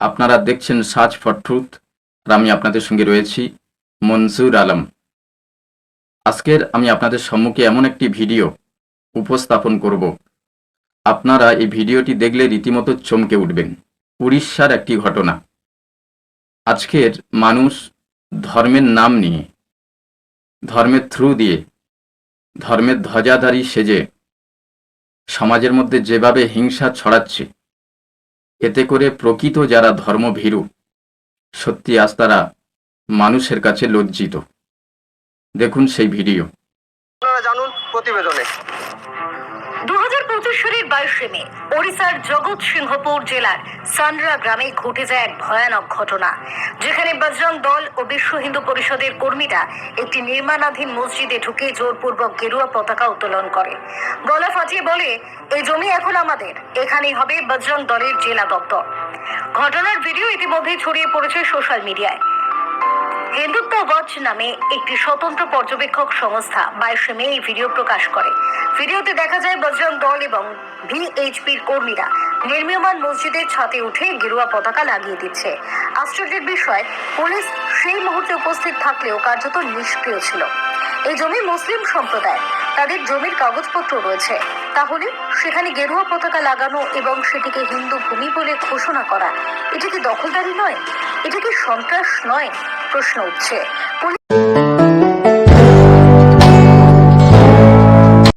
আপনারা দেখছেন search for truth আর আমি আপনাদের সঙ্গে রয়েছি মনজুর আলম। আজকের আমি আপনাদের সম্মুখে এমন একটি ভিডিও উপস্থাপন করব। আপনারা এই ভিডিওটি দেখলে রীতিমতো চমকে উঠবেন। উড়িষ্যার একটি ঘটনা। আজকের মানুষ ধর্মের নাম নিয়ে, ধর্মের থ্রু দিয়ে, ধর্মের ধ্বজাধারী সেজে, সমাজের মধ্যে যেভাবে হিংসা ছড়াচ্ছে এতে করে প্রকৃত যারা ধর্মভীরু, সত্যি আজ তারা মানুষের কাছে লজ্জিত। দেখুন সেই ভিডিও। জানুন প্রতিবেদনে। ওড়িশার জগৎ সিংহপুর জেলার গ্রামে ঘটে যায় এক ভয়ানক ঘটনা, যেখানে বজরং দল ও বিশ্ব হিন্দু পরিষদের কর্মীরা একটি নির্মাণাধীন মসজিদে ঢুকে জোরপূর্বক গেরুয়া পতাকা উত্তোলন করে। গলা ফাটিয়ে বলে, এই জমি এখন আমাদের, এখানেই হবে বজরং দলের জেলা দপ্তর। ঘটনার ভিডিও ইতিমধ্যেই ছড়িয়ে পড়েছে সোশ্যাল মিডিয়ায়। হিন্দুত্ব ওয়াচ নামে একটি স্বতন্ত্র পর্যবেক্ষক সংস্থা বাইশে মে এই ভিডিও প্রকাশ করে। ভিডিওতে দেখা যায় বজরং দল এবং ভিএইচপির কর্মীরা নির্মীয়মান মসজিদের ছাদে উঠে গেরুয়া পতাকা লাগিয়ে দিচ্ছে। আশ্চর্যের বিষয়, পুলিশ সেই মুহূর্তে উপস্থিত থাকলেও কার্যত নিষ্ক্রিয় ছিল। এই জমি মুসলিম সম্প্রদায়, তাদের জমির কাগজপত্র রয়েছে। তাহলে সেখানে গেরুয়া পতাকা লাগানো এবং সেটিকে হিন্দু ভূমি বলে ঘোষণা করা, এটা কি দখলদারি নয়? এটা কি সন্ত্রাস নয়? প্রশ্ন উঠছে।